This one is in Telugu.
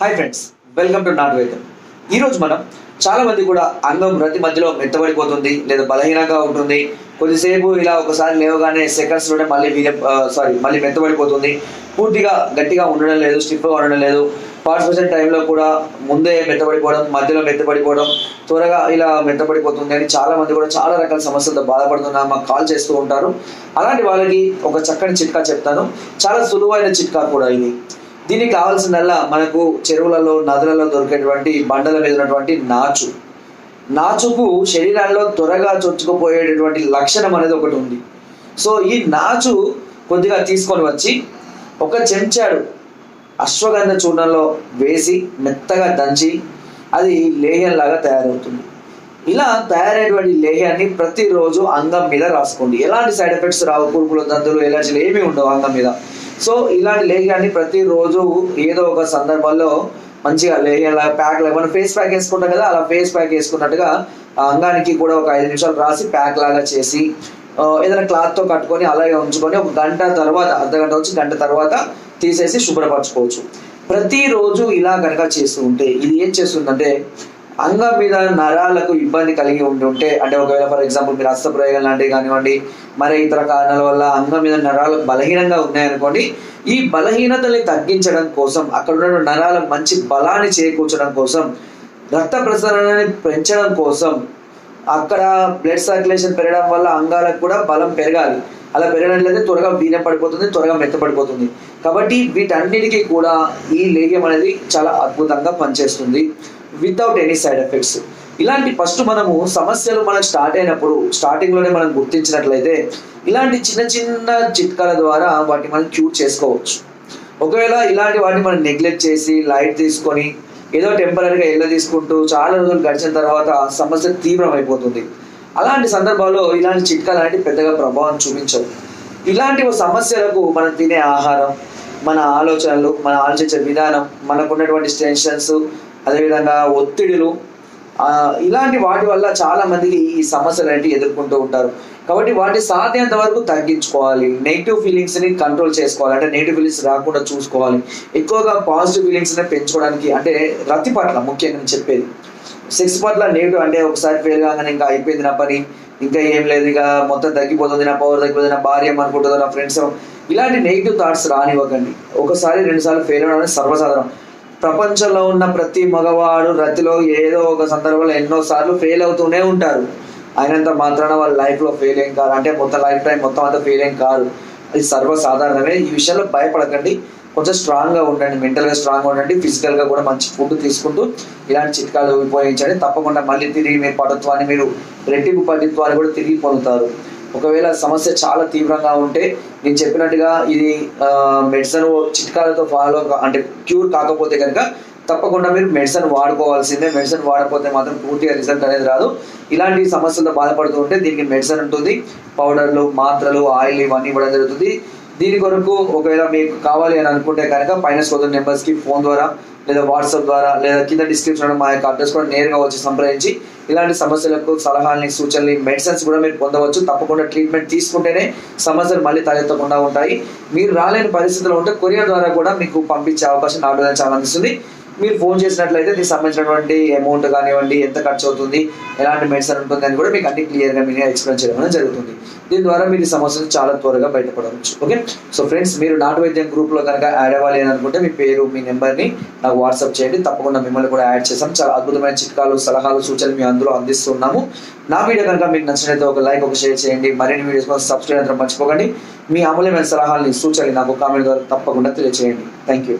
హాయ్ ఫ్రెండ్స్ వెల్కమ్ టు నాట్ వైద్యం ఈరోజు మనం చాలామంది కూడా అంగం ప్రతి మధ్యలో మెత్తబడిపోతుంది లేదా బలహీనంగా ఉంటుంది. కొద్దిసేపు ఇలా ఒకసారి లేవగానే సెకండ్స్లోనే మళ్ళీ వీరే సారీ మళ్ళీ మెత్తబడిపోతుంది. పూర్తిగా గట్టిగా ఉండడం లేదు స్టిఫ్గా ఉండడం లేదు. పార్టిసిపేషన్ టైంలో కూడా ముందే మెత్తబడిపోవడం మధ్యలో మెత్తబడిపోవడం త్వరగా ఇలా మెత్తబడిపోతుంది అని చాలా మంది కూడా చాలా రకాల సమస్యలతో బాధపడుతున్నా మాకు కాల్ చేస్తూ ఉంటారు. అలాంటి వాళ్ళకి ఒక చక్కని చిట్కా చెప్తాను. చాలా సులువైన చిట్కా కూడా ఇది. దీనికి కావాల్సిందల్లా మనకు చెరువులలో నదులలో దొరికేటువంటి బండల మీద ఉన్నటువంటి నాచు. నాచుకు శరీరాల్లో త్వరగా చొచ్చుకుపోయేటటువంటి లక్షణం అనేది ఒకటి ఉంది. సో ఈ నాచు కొద్దిగా తీసుకొని వచ్చి ఒక చెంచాడు అశ్వగంధ చూర్ణంలో వేసి మెత్తగా దంచి అది లేహ్యంలాగా తయారవుతుంది. ఇలా తయారైనటువంటి లేహ్యాన్ని ప్రతిరోజు అంగం మీద రాసుకోండి. ఎలాంటి సైడ్ ఎఫెక్ట్స్ రావు? కురుపులు దంతులు ఎలర్జీలు ఏమీ ఉండవు అంగం మీద. సో ఇలాంటి లేహ్యాన్ని ప్రతిరోజు ఏదో ఒక సందర్భంలో మంచిగా లేహ్యంలా ప్యాక్ లాగా మనం ఫేస్ ప్యాక్ వేసుకుంటాం కదా అలా ఫేస్ ప్యాక్ వేసుకున్నట్టుగా ఆ అంగానికి కూడా ఒక ఐదు నిమిషాలు రాసి ప్యాక్ లాగా చేసి ఏదైనా క్లాత్తో కట్టుకొని అలాగే ఉంచుకొని ఒక గంట తర్వాత అర్ధ గంట వచ్చి గంట తర్వాత తీసేసి శుభ్రపరచుకోవచ్చు. ప్రతిరోజు ఇలా కనుక చేస్తూ ఉంటే ఇది ఏం చేస్తుందంటే అంగం మీద నరాలకు ఇబ్బంది కలిగి ఉండి ఉంటే అంటే ఒకవేళ ఫర్ ఎగ్జాంపుల్ మీరు హస్తప్రయోగం లాంటివి కానివ్వండి మరి ఇతర కారణాల వల్ల అంగం మీద నరాలు బలహీనంగా ఉన్నాయనుకోండి ఈ బలహీనతల్ని తగ్గించడం కోసం అక్కడ ఉన్న నరాలకు మంచి బలాన్ని చేకూర్చడం కోసం రక్త ప్రసరణని పెంచడం కోసం అక్కడ బ్లడ్ సర్క్యులేషన్ పెరగడం వల్ల అంగాలకు కూడా బలం పెరగాలి. అలా పెరగనట్లయితే త్వరగా వీన పడిపోతుంది త్వరగా మెత్తపడిపోతుంది కాబట్టి వీటన్నిటికీ కూడా ఈ లేహ్యం అనేది చాలా అద్భుతంగా పనిచేస్తుంది. వితౌట్ ఎనీ సైడ్ ఎఫెక్ట్స్ ఇలాంటి ఫస్ట్ మనము సమస్యలు మనకు స్టార్ట్ అయినప్పుడు స్టార్టింగ్లోనే మనం గుర్తించినట్లయితే ఇలాంటి చిన్న చిన్న చిట్కాల ద్వారా వాటిని మనం క్యూర్ చేసుకోవచ్చు. ఒకవేళ ఇలాంటి వాటిని మనం నెగ్లెక్ట్ చేసి లైట్ తీసుకొని ఏదో టెంపరీగా ఎల్ల తీసుకుంటూ చాలా రోజులు గడిచిన తర్వాత సమస్య తీవ్రమైపోతుంది. అలాంటి సందర్భాల్లో ఇలాంటి చిట్కాలు అనేవి పెద్దగా ప్రభావం చూపించవు. ఇలాంటి సమస్యలకు మనం తినే ఆహారం మన ఆలోచనలు మన ఆలోచించే విధానం మనకున్నటువంటి టెన్షన్స్ అదేవిధంగా ఒత్తిడులు ఇలాంటి వాటి వల్ల చాలా మందికి ఈ సమస్యలు అనేవి ఎదుర్కొంటూ ఉంటారు. కాబట్టి వాటి సాధ్యంత వరకు తగ్గించుకోవాలి. నెగిటివ్ ఫీలింగ్స్ని కంట్రోల్ చేసుకోవాలి. అంటే నెగిటివ్ ఫీలింగ్స్ రాకుండా చూసుకోవాలి. ఎక్కువగా పాజిటివ్ ఫీలింగ్స్ని పెంచుకోవడానికి అంటే రతి పట్ల ముఖ్యంగా నేను చెప్పేది. సెక్స్ పట్ల నెగిటివ్ అంటే ఒకసారి ఫెయిల్ కాగానే ఇంకా అయిపోయింది నా పని. ఇంకా ఏం లేదు. ఇక మొత్తం తగ్గిపోతుంది నా పవర్ తగ్గిపోతుంది నా భార్య అనుకుంటుందో నా ఫ్రెండ్స్ ఇలాంటి నెగిటివ్ థాట్స్ రానివ్వకండి. ఒకసారి రెండుసార్లు ఫెయిల్ అవడం సర్వసాధారణం. ప్రపంచంలో ఉన్న ప్రతి మగవాడు రతిలో ఏదో ఒక సందర్భంలో ఎన్నో సార్లు ఫెయిల్ అవుతూనే ఉంటారు. అయినంత మాత్రాన వాళ్ళ లైఫ్లో ఫెయిల్ ఏం కాదు. అంటే మొత్తం లైఫ్ టైం మొత్తం అంతా ఫెయిల్ ఏం కాదు. అది సర్వసాధారణమే. ఈ విషయంలో భయపడకండి. కొంచెం స్ట్రాంగ్గా ఉండండి. మెంటల్గా స్ట్రాంగ్గా ఉండండి. ఫిజికల్గా కూడా మంచి ఫుడ్ తీసుకుంటూ ఇలాంటి చిట్కాలు ఉపయోగించండి తప్పకుండా మళ్ళీ తిరిగి మీ పటుత్వాన్ని మీరు రెట్టింపు పటుత్వాన్ని కూడా తిరిగి పొందుతారు. ఒకవేళ సమస్య చాలా తీవ్రంగా ఉంటే నేను చెప్పినట్టుగా ఇది మెడిసిన్ చిట్కాలతో ఫాలో అంటే క్యూర్ కాకపోతే కనుక తప్పకుండా మీరు మెడిసిన్ వాడుకోవాల్సిందే. మెడిసిన్ వాడకపోతే మాత్రం పూర్తిగా రిజల్ట్ అనేది రాదు. ఇలాంటి సమస్యలతో బాధపడుతూ ఉంటే దీనికి మెడిసిన్ ఉంటుంది. పౌడర్లు మాత్రలు ఆయిల్ ఇవన్నీ ఇవ్వడం జరుగుతుంది. దీని కొరకు ఒకవేళ మీకు కావాలి అని అనుకుంటే కనుక పైన సోదరు నెంబర్స్కి ఫోన్ ద్వారా లేదా వాట్సాప్ ద్వారా లేదా కింద డిస్క్రిప్షన్ మా యొక్క అడ్రస్ కూడా నేరుగా వచ్చి సంప్రదించి ఇలాంటి సమస్యలకు సలహాలని సూచనలు మెడిసిన్స్ కూడా మీరు పొందవచ్చు. తప్పకుండా ట్రీట్మెంట్ తీసుకుంటేనే సమస్యలు మళ్ళీ తలెత్తకుండా ఉంటాయి. మీరు రాలేని పరిస్థితుల్లో ఉంటే కొరియర్ ద్వారా కూడా మీకు పంపించే అవకాశం నా చాలా అందిస్తుంది మీరు ఫోన్ చేసినట్లయితే దీనికి సంబంధించినటువంటి అమౌంట్ కానివ్వండి ఎంత ఖర్చు అవుతుంది ఎలాంటి మెడిసిన్ ఉంటుంది అని కూడా మీకు అన్ని క్లియర్గా మీరు ఎక్స్ప్లెయిన్ చేయడం అనేది జరుగుతుంది. దీని ద్వారా మీరు ఈ సమస్యలు చాలా త్వరగా బయటపడవచ్చు. ఓకే సో ఫ్రెండ్స్ మీరు నాటు వైద్యం గ్రూప్లో కనుక యాడ్ అవ్వాలి అని అనుకుంటే మీ పేరు మీ నెంబర్ని నాకు వాట్సాప్ చేయండి. తప్పకుండా మిమ్మల్ని కూడా యాడ్ చేసాం చాలా అద్భుతమైన చిట్కాలు సలహాలు సూచనలు మీ అందులో అందిస్తున్నాము. నా వీడియో కనుక మీకు నచ్చినట్లయితే ఒక లైక్ ఒక షేర్ చేయండి. మరిన్ని వీడియోస్ కోసం సబ్స్క్రైబ్ అందరం మర్చిపోకండి. మీ అమూల్యమైన సలహాలని సూచనలు నాకు కామెంట్ ద్వారా తప్పకుండా తెలియజేయండి థ్యాంక్ యూ